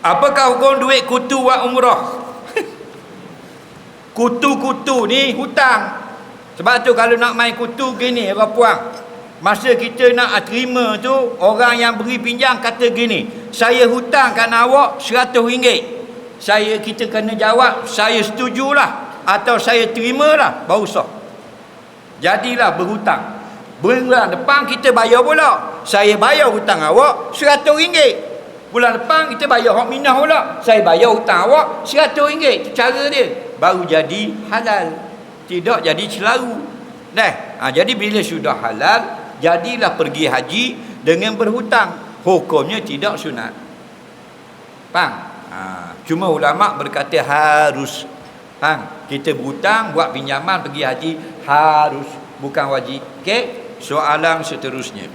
Apakah hukum duit kutu buat umrah? Kutu-kutu ni hutang. Sebab tu kalau nak main kutu gini, apa puang. Masa kita nak terima tu, orang yang beri pinjam kata gini, saya hutangkan awak seratus ringgit. Saya kita kena jawab, saya setujulah atau saya terimalah, baru sah. Jadilah berhutang. Bulan depan kita bayar pula. Saya bayar hutang awak seratus ringgit. Bulan depan kita bayar hak minah pula. Saya bayar hutang awak seratus ringgit. Itu cara dia. Baru jadi halal. Tidak jadi celaru. Nah, ha, jadi bila sudah halal, jadilah pergi haji dengan berhutang. Hukumnya tidak sunat. Faham? Ha, cuma ulama berkata harus. Faham? Kita berhutang buat pinjaman pergi haji harus bukan wajib. Okey? Soalan seterusnya.